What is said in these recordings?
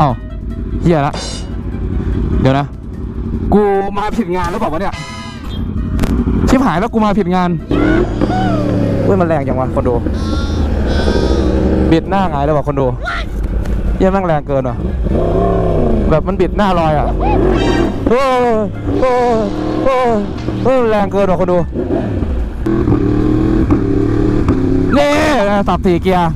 เอ้าเฮียละเดี๋ยวนะ กูมาผิดงานแล้วบอกว่าวะเนี่ย ชิบหายแล้วกูมาผิดงานเฮ้ยมันแรงจังวะคนดูบิดหน้าหงายแล้วบอกคนดูเยี่ยแม่งแรงเกินว่ะแบบมันบิดหน้าลอยอะโอ้โอ้โอ้โอ้แรงเกินว่ะคนดูนี่สับสี่เกียร์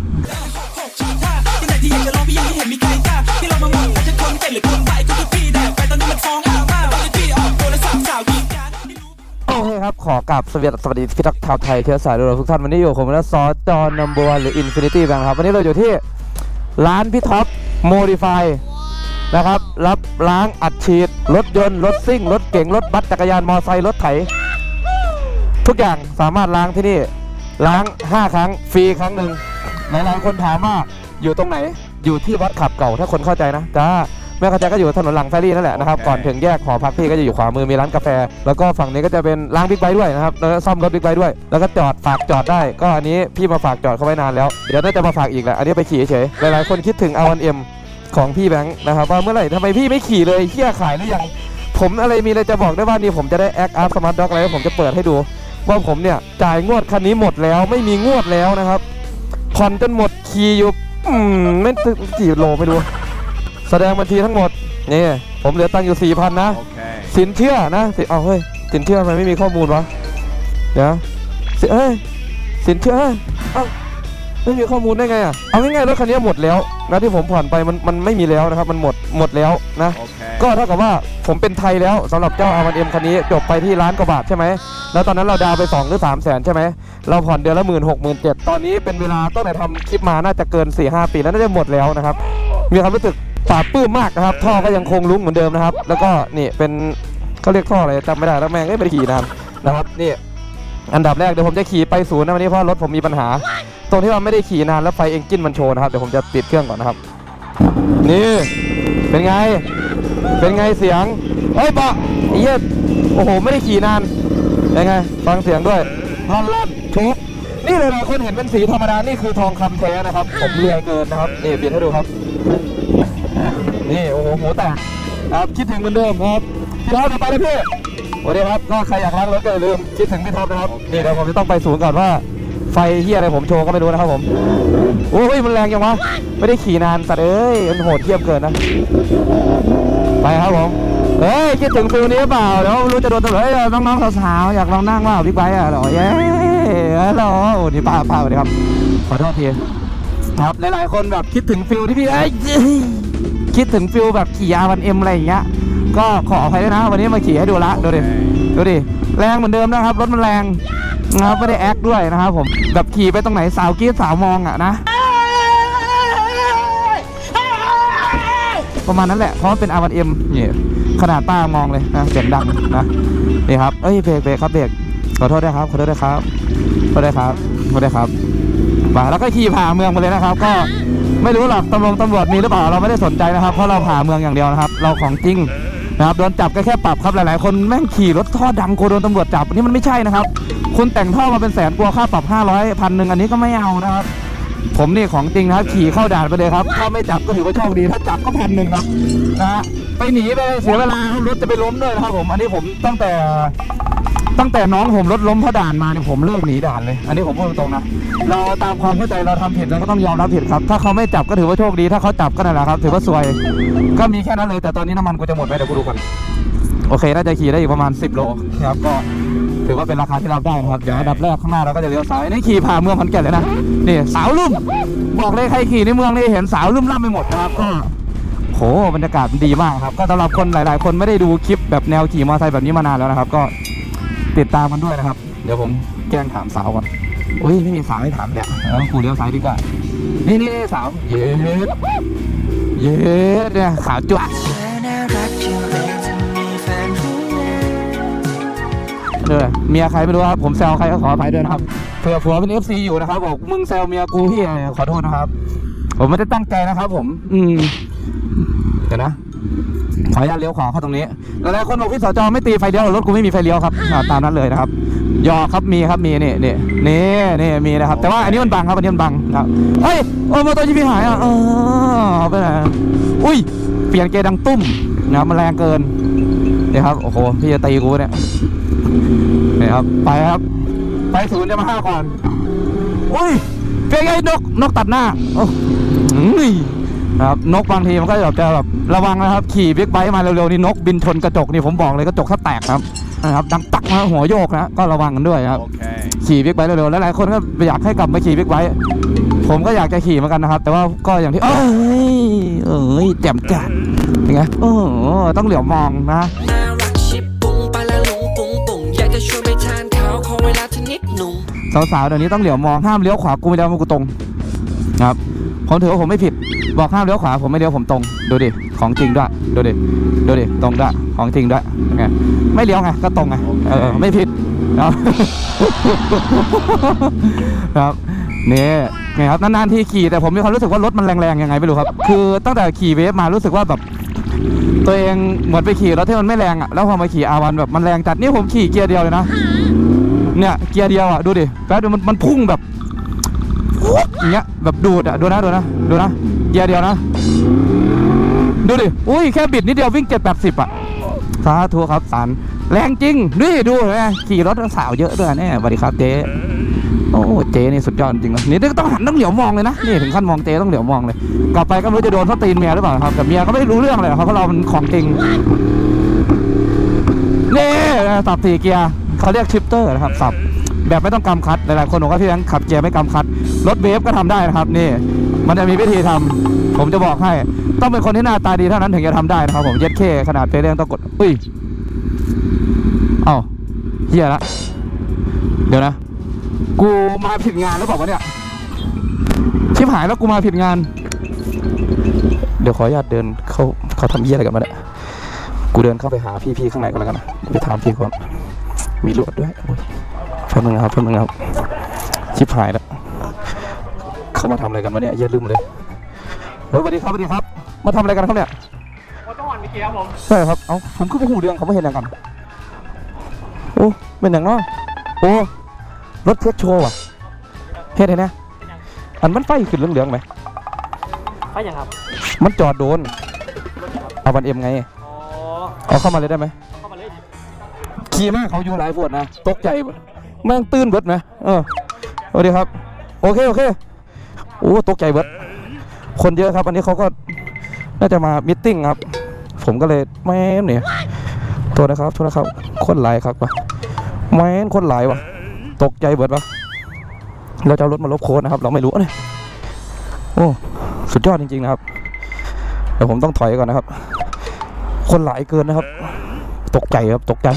ครับ ขอกราบสวัสดีพี่ทักชาวไทยเชื้อสายทุกท่านวันนี้อยู่กับผมและซอสจอนัมบอร์หรือ Infinity Bank ครับ วันนี้เราอยู่ที่ร้านพี่ท็อปโมดิฟายนะครับ รับล้างอัดฉีด รถยนต์ รถซิ่ง รถเก๋ง รถบัสจักรยานมอเตอร์ไซค์รถไถ ทุกอย่างสามารถล้างที่นี่ ล้าง 5 ครั้งฟรีครั้งหนึ่งหลายๆคนถามว่าอยู่ตรงไหนอยู่ที่วัดขับเก่าถ้าคนเข้าใจนะจ้า ไม่เข้าใจก็อยู่ถนนหลังแฟรี่นั่นแหละนะครับ ก่อนถึงแยกหอพักพี่ก็จะอยู่ขวามือมีร้านกาแฟ แล้วก็ฝั่งนี้ก็จะเป็นล้างบิ๊กไบค์ด้วยนะครับแล้วก็ซ่อมรถบิ๊กไบค์ด้วย แล้วก็จอดฝากจอดได้ ก็อันนี้พี่มาฝากจอดเขาไว้นานแล้ว เดี๋ยวน่าจะมาฝากอีกแหละ อันนี้ไปขี่เฉยๆหลายๆคนคิดถึง R1M ของพี่แบงค์นะครับว่าเมื่อไหร่ทำไมพี่ไม่ขี่เลยเฮียขายหรือยัง ผมอะไรมีอะไรจะบอกได้บ้างนี่ผมจะได้แอคอาร์สมาร์ทด็อกอะไรผมจะเปิดให้ดูว่าผมเนี่ยจ่ายงวดคันนี้หมดแล้วไม่มีงวดแล้วนะครับผ่อนจนหมดขี่อยู่อืมไม่ถึงกี่โลไม่รู้แส ดงบัญชีทั้งหมดนี่ผมเหลือตังค์อยู่สี่พันนะ สินเชื่อนะสิเอาเฮ้ยสินเชื่อมันไม่มีข้อมูลวะเดี๋ยวสิเอ้ยสินเชื่อเอ้ยเอ้าไม่มีข้อมูลได้ไงอะเอาง่ายๆรถคันนี้หมดแล้วนะที่ผมผ่อนไปมันมันไม่มีแล้วนะครับมันหมดหมดแล้วนะ ก็เท่ากับว่าผมเป็นไทยแล้วสำหรับเจ้าอาวันเอ็มคันนี้จบไปที่ล้านกว่าบาทใช่ไหมแล้วตอนนั้นเราดาวน์ไป 2 หรือ3แสนใช่ไหมเราผ่อนเดือนละหมื่นหกหมื่นเจ็ดตอนนี้เป็นเวลาตั้งแต่ทำคลิปมาน่าจะเกิน4ี่หปีแล้วน่าจะหมดแล้วนะครับ มีความรู้สึก ปาบปลื้มมากนะครับท่อก็ยังคงลุ้งเหมือนเดิมนะครับ แล้วก็นี่เป็นเขาเรียกท่ออะไรจำไม่ได้แล้วแม่งไม่ได้ขี่นานนะครับนี่อันดับแรกเดี๋ยวผมจะขี่ไปศูนย์นะวันนี้เพราะรถผมมีปัญหา ตรงที่ว่าไม่ได้ขี่นานแล้วไฟเอ็นจินมันโชว์นะครับเดี๋ยวผมจะปิดเครื่องก่อนนะครับ นี่เป็นไง เป็นไงเสียงเฮ้ยปะไอ้เหี้ยโอ้โหไม่ได้ขี่นานเป็นไงฟังเสียงด้วยลั่นลั่นทุกนี่เลยหลายคนเห็นเป็นสีธรรมดานี่คือทองคำแท้นะครับผมเรียเกินนะครับนี่เปลี่ยนให้ดูครับ นี่โอ้โหหูแตกครับคิดถึงเหมือนเดิมครับพี่ท็อปจะไปเลยพี่สวัสดีครับก็ใครอยากล้างรถก็อย่าลืมคิดถึงพี่ท็อปนะครับนี่เดี๋ยวผมจะต้องไปศูนย์ก่อนว่า ไฟเฮียอะไรผมโชว์ก็ไม่รู้นะครับผมโอ้ยมันแรงยังวะไม่ได้ขี่นานสัตว์เอ้ยมันโหดเทียบเกินนะ ไปครับผมเฮ้ยคิดถึงฟิลนี้หรือเปล่าเดี๋ยวรู้จะโดนตำรวจเฮ้ยน้องๆสาวๆอยากลองนั่งว่าบิ๊กไบค์อะเหรอเย้ฮัลโหลโอ้นี่ป้าป้าสวัสดีครับขอโทษทีครับหลายๆคนแบบคิดถึงฟิลที่พี่เอ้ย คิดถึงฟิลแบบขี่ยาวันเอ็มอะไรอย่างเงี้ย ก็ขออภัยด้วยนะ วันนี้มาขี่ให้ดูละดูดิดูดิแรงเหมือนเดิมนะครับ รถมันแรงนะครับไม่ได้แอคด้วยนะครับผมแบบขี่ไปตรงไหนสาวกรีดสาวมองอะนะ ประมาณนั้นแหละ เพราะมันเป็น R1M นี่ขนาดป้ามองเลยนะเสียงดังนะนี่ครับเอ้ยเบรกเบรกครับเบรกขอโทษด้วยครับขอโทษด้วยครับขอโทษด้วยครับขอโทษด้วยครับมาแล้วก็ขี่ผ่าเมืองไปเลยนะครับ ก็ ไม่รู้หรอกตำรวจตำรวจมีหรือเปล่าเราไม่ได้สนใจนะครับ เพราะเราผ่าเมืองอย่างเดียวนะครับ เราของจริงนะครับโดนจับก็แค่ปรับครับหลาย ๆ คนแม่งขี่รถท่อดังโกลัวโดนตำรวจจับอันนี่มันไม่ใช่นะครับ คุณแต่งท่อมาเป็นแสนกลัวค่าปรับ 500พันหนึ่งอันนี้ก็ไม่เอานะครับ ผมนี่ของจริงนะครับขี่เข้าด่านไปเลยครับถ้าไม่จับก็ถือว่าโชคดีถ้าจับก็พันหนึ่งครับนะฮะไปหนีไปเสียเวลารถจะไปล้มด้วยนะครับผมอันนี้ผมตั้งแต่ ตั้งแต่น้องผมรถล้มเพราะด่านมาเนี่ยผมเลิกหนีด่านเลย อันนี้ผมพูดตรงๆนะ เราตามความเข้าใจเราทำผิดเราก็ต้องยอมรับผิดครับ ถ้าเขาไม่จับก็ถือว่าโชคดี ถ้าเขาจับก็นั่นแหละครับ ถือว่าซวย ก็มีแค่นั้นเลย แต่ตอนนี้น้ำมันกูจะหมดไหมเดี๋ยวกูดูก่อน โอเค น่าจะขี่ได้อีกประมาณ 10 โลครับ ก็ถือว่าเป็นราคาที่รับได้นะครับ เดี๋ยวอันดับแรกข้างหน้าเราก็จะเลี้ยวซ้าย นี่ขี่ผ่านเมืองขอนแก่นเลยนะ นี่สาวลุ่ม บอกเลยใครขี่ในเมืองนี่เห็นสาวลุ่มล่ำไปหมดนะครับก็โหบรรยากาศมันดีมากครับ ก็สำหรับคนหลาย ๆ คนไม่ได้ดูคลิปแบบแนวขี่มอเตอร์ไซค์แบบนี้มานานแล้วนะครับ ก็ ติดตามมันด้วยนะครับ เดี๋ยวผมแกล้งถามสาวก่อนอุ้ยไม่มีสาวให้ถามเนี่ยแล้วกูเลี้ยวซ้ายดีกว่านี่นี่นี่สาวเย็ดเย็ดเนี่ยขาวจั่วะเธอน่ารักเพียงไรจะมีแฟนหรือยังเออเมียใครไม่รู้ครับผมแซวใครก็ขออภัยด้วยนะครับเผื่อผัวเป็น FC อยู่นะครับบอกมึงแซวเมียกูพี่ขอโทษนะครับ ผมไม่ได้ตั้งใจนะครับ ผม อืมเดี๋ยวนะ ขออนุญาตเลี้ยวขวาเข้าตรงนี้หลายๆคนบอกพี่สจไม่ตีไฟเลี้ยวรถกูไม่มีไฟเลี้ยวครับอ่าตามนั้นเลยนะครับยอครับมีครับมีนี่นี่นี่นี่มีนะครับ แต่ว่าอันนี้มันบังครับอันนี้มันบังครับเฮ้ยโอ้มอเตอร์จีพีหายอะเออไปไหนอุ้ยเปลี่ยนเกียร์ดังตุ้มนะครับมันแรงเกินนี่ครับโอ้โหพี่จะตีกูเนี่ยนี่ครับไปครับ ไปศูนย์จะมาห้าก่อนอุ้ยเป็นไงนกนกตัดหน้าโอ้ย ครับนกบางทีมันก็แบบจะแบบระวังนะครับ ขี่บิ๊กไบค์มาเร็วๆนี่นกบินชนกระจกนี่ผมบอกเลยกระจกถ้าแตกนะครับนะครับดังตักนะหัวโยกนะก็ระวังกันด้วยครับ ขี่บิ๊กไบค์เร็วๆแล้วหลายคนก็อยากให้กลับมาขี่บิ๊กไบค์ผมก็อยากจะขี่เหมือนกันนะครับ แต่ว่าก็อย่างที่เอ้ยเอ้ยแจ่มจัดเป็นไงโอ้โหต้องเหลียวมองนะน่ารักชิบปุงไปละลุงปุงปุงอยากจะชวนไปทานข้าวขอเวลาเธอนิดหนุ่มสาวๆเดี๋ยวนี้ต้องเหลียวมองห้ามเลี้ยวขวากูไม่เลี้ยวกูตรงนะครับผมถือว่าผมไม่ผิด บอกห้ามเลี้ยวขวาผมไม่เลี้ยวผมตรง ดูดิ ของจริงด้วย ดูดิ ดูดิ ตรงด้วย ของจริงด้วยไงไม่เลี้ยวไง ก็ตรงไง เออ ไม่ผิดครับครับนี่ไงครับนานๆที่ขี่แต่ผมมีความรู้สึกว่ารถมันแรงๆยังไงไม่รู้ครับ คือตั้งแต่ขี่เวฟมารู้สึกว่าแบบตัวเองเหมือนไปขี่รถที่มันไม่แรงอะแล้วพอมาขี่อาวันแบบมันแรงจัดนี่ผมขี่เกียร์เดียวเลยนะเนี่ยเกียร์เดียวอะดูดิแป๊บเดียวมันมันพุ่งแบบอย่างเงี้ยแบบดูดอะดูนะดูนะดูนะ เกียร์เดียวนะ ดูดิ อุ้ยแค่บิดนิดเดียววิ่งเจ็ดแปดสิบอะสาธุครับสารแรงจริงนี่ดูเห็นไหมขี่รถสาวเยอะด้วยแน่สวัสดีครับเจ๊โอ้เจ๊นี่สุดยอดจริงนะนี่ต้องหันต้องเหลียวมองเลยนะนี่ถึงขั้นมองเจ๊ต้องเหลียวมองเลยกลับไปก็ไม่รู้จะโดนเขาตีนเมียหรือเปล่าครับแต่เมียก็ไม่รู้เรื่องเลยครับเพราะเรามันของจริงนี่สับสี่เกียร์เขาเรียกชิปเตอร์นะครับสับแบบไม่ต้องกำคัดหลายๆคนบอกว่าพี่แบงค์ขับเกียร์ไม่กำคัดรถเวฟก็ทำได้นะครับนี่ มันจะมีวิธีทำผมจะบอกให้ ต้องเป็นคนที่หน้าตาดีเท่านั้นถึงจะทำได้นะครับผมเย็ดเคขนาดเปเร่ต้องกดอุ้ยเอ้าเฮียละ เดี๋ยวนะ กูมาผิดงานแล้วบอกว่าเนี่ย ชิบหายแล้วกูมาผิดงาน เดี๋ยวขออนุญาตเดินเข้าเขาทำเยี่ยอะไรกันมาเนี่ยกูเดินเข้าไปหาพี่ๆข้างในก่อนแล้วกันนะไปถามพี่ก่อนมีรวดด้วยแป๊บนึงครับแป๊บนึงครับ ชิบหายแล้ว เขามาทำอะไรกันวะเนี่ยเหี้ยลืมเลยเฮ้ยสวัสดีครับสวัสดีครับ มาทำอะไรกันครับเนี่ยมอเตอร์ฮอนเมื่อกี้ครับผมใช่ครับเอ้าผมก็ไปหูเรื่องเขาไม่เห็นอย่างกันโอ้เป็นอย่างเนาะโอ้รถเทสโชว์ว่ะเฮ็ดไงนะอันมันไฟขึ้นเหลืองๆไหมไปยังครับมันจอดโดนเอาวันเอ็มไงอ๋อเอาเข้ามาเลยได้ไหมเข้ามาเลยขี่มากเขาอยู่หลายปวดนะตกใจเบิดแม่งตื่นเบิดไหมเออสวัสดีครับ โอเค โอเค โอ้ตกใจเบิดคนเยอะครับอันนี้เขาก็น่าจะมามิทติ้งครับ ผมก็เลยแม่นเนี่ยโทษนะครับโทษนะครับ คนหลายครับวะแม่นคนหลายวะตกใจเบิดวะเราจะเอารถมาลบโค้ดนะครับ เราไม่รู้เนี่ยโอ้สุดยอดจริง ๆ นะครับเดี๋ยวผมต้องถอยก่อนนะครับ คนหลายเกินนะครับ ตกใจครับตกใจ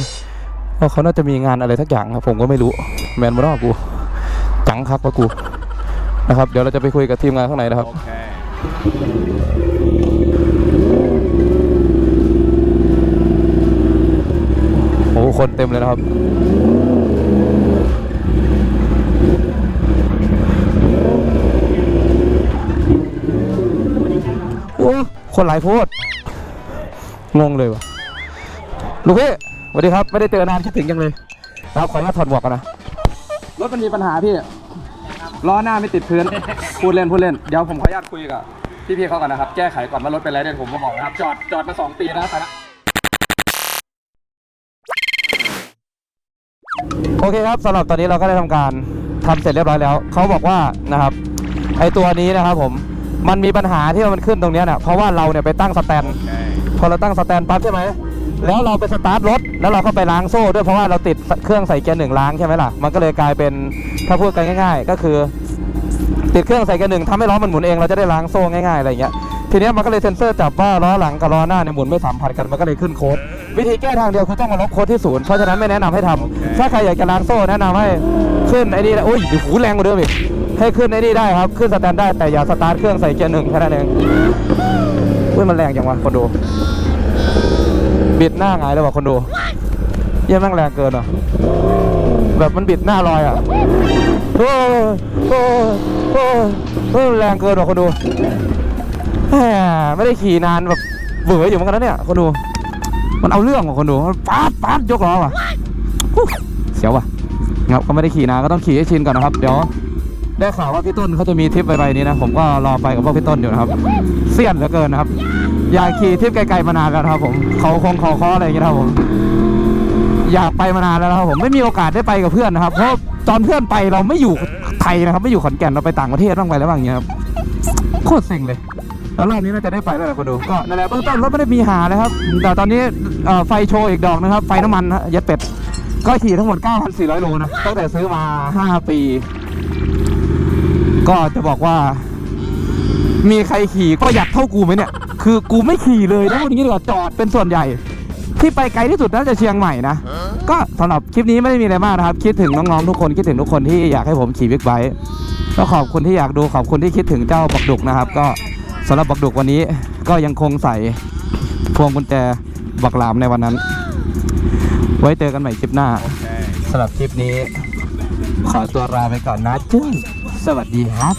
เพราเขาน่าจะมีงานอะไรทักอย่างครับ ผมก็ไม่รู้ แมนมารอกู จังคักวะกู นะครับ เดี๋ยวเราจะไปคุยกับทีมงานข้างในนะครับโอ้โหคนเต็มเลยนะครับ โอ้คนหลายโพดงงเลยวะลูกพี่สวัสดีครับ ไม่ได้เจอนานคิดถึงยังเลย ครับ ขออนุญาตถอดหมวกกันนะ รถมันมีปัญหาพี่ ล้อหน้าไม่ติดพื้น พูดเล่นพูดเล่น เดี๋ยวผมขออนุญาตคุยกับพี่ๆเขาก่อนนะครับ แก้ไขก่อนว่ารถเป็นไรเดี๋ยวผมมาบอกนะครับ จอดจอดมาสองปีนะครับแต่ละโอเคครับสำหรับตอนนี้เราก็ได้ทำการทำเสร็จเรียบร้อยแล้ว เขาบอกว่านะครับไอตัวนี้นะครับผมมันมีปัญหาที่มันขึ้นตรงเนี้ยเนี่ยเพราะว่าเราเนี่ยไปตั้งสแตนพอเราตั้งสแตนปั๊บใช่ไหม แล้วเราไปสตาร์ทรถแล้วเราก็ไปล้างโซ่ด้วยเพราะว่าเราติดเครื่องใส่เกียร์หนึ่งล้างใช่ไหมล่ะมันก็เลยกลายเป็นถ้าพูดกันง่าย ๆ ก็คือ ติดเครื่องใส่เกียร์หนึ่งทำให้ล้อมันหมุนเองเราจะได้ล้างโซ่ง่ายๆอะไรอย่างเงี้ยทีเนี้ยมันก็เลยเซ็นเซอร์จับว่าล้อหลังกับล้อหน้าเนี่ยหมุนไม่สัมพันธ์กันมันก็เลยขึ้นโค้ดวิธีแก้ทางเดียวคือต้องมาลบโค้ดที่ศูนย์เพราะฉะนั้นไม่แนะนำให้ทำถ้าใครอยากจะล้างโซ่แนะนำให้ขึ้นไอ้นี่โอ้ยหูแรงกว่าเดิมอีกให้ขึ้นไอ้นี่ได้ครับขึ้นสแตนได้แต่อย่าสตาร์ทเครื่องใส่เกียร์หนึ่งแค่นั้นเองอุ้ยมันแรงจังวะคนดู บิดหน้าหงเลยว่ะคนดูเยี่ยแม่งแรงเกินอะแบบมันบิดหน้าลอยอะโอ้โอ้โอ้โอ้แรงเกินว่ะคนดูแหมไม่ได้ขี่นานแบบเบื่ออยู่เหมือนกันนะเนี่ยคนดู มันเอาเรื่องว่ะคนดูป๊าดป๊าดยกล้อว่ะเสียวว่ะงับก็ไม่ได้ขี่นานก็ต้องขี่ให้ชินก่อนนะครับเดี๋ยวได้ข่าวว่าพี่ต้นเขาจะมีทริปไปๆนี้นะผมก็รอไปกับพวกพี่ต้นอยู่นะครับเสี้ยนเหลือเกินนะครับ อยากขี่ทริปไกลๆมานานแล้วครับผมเขาคงเขาคออะไรอย่างเงี้ยครับผมอยากไปมานานแล้วครับผมไม่มีโอกาสได้ไปกับเพื่อนนะครับเพราะตอนเพื่อนไปเราไม่อยู่ไทยนะครับ ไม่อยู่ขอนแก่นเราไปต่างประเทศบ้างไปแล้วบ้างอย่างเงี้ยครับโคตรเซ็งเลยแล้วรอบนี้น่าจะได้ไปแล้วแหละคนดูก็นั่นแหละเบื้องต้นรถไม่ได้มีหาเลยครับ แต่ตอนนี้ไฟโชว์อีกดอกนะครับ ไฟน้ำมันนะยัดเป็ด ก็ขี่ทั้งหมด 9,400 โลนะตั้งแต่ซื้อมา 5 ปี ก็จะบอกว่า มีใครขี่ก็อยากเท่ากูไหมเนี่ย คือกูไม่ขี่เลยนะวันนี้ดีกว่าจอดเป็นส่วนใหญ่ ที่ไปไกลที่สุดน่าจะเชียงใหม่นะ ก็สำหรับคลิปนี้ไม่ได้มีอะไรมากนะครับ คิดถึงน้องๆทุกคนคิดถึงทุกคนที่อยากให้ผมขี่บิ๊กไบค์ก็ขอบคุณที่อยากดูขอบคุณที่คิดถึงเจ้าบักดุกนะครับ ก็สำหรับบักดุกวันนี้ก็ยังคงใส่พวงกุญแจบักหลามในวันนั้น ไว้เจอกันใหม่คลิปหน้าสำหรับคลิปนี้ ขอตัวลาไปก่อนนะจุ้ยสวัสดีครับ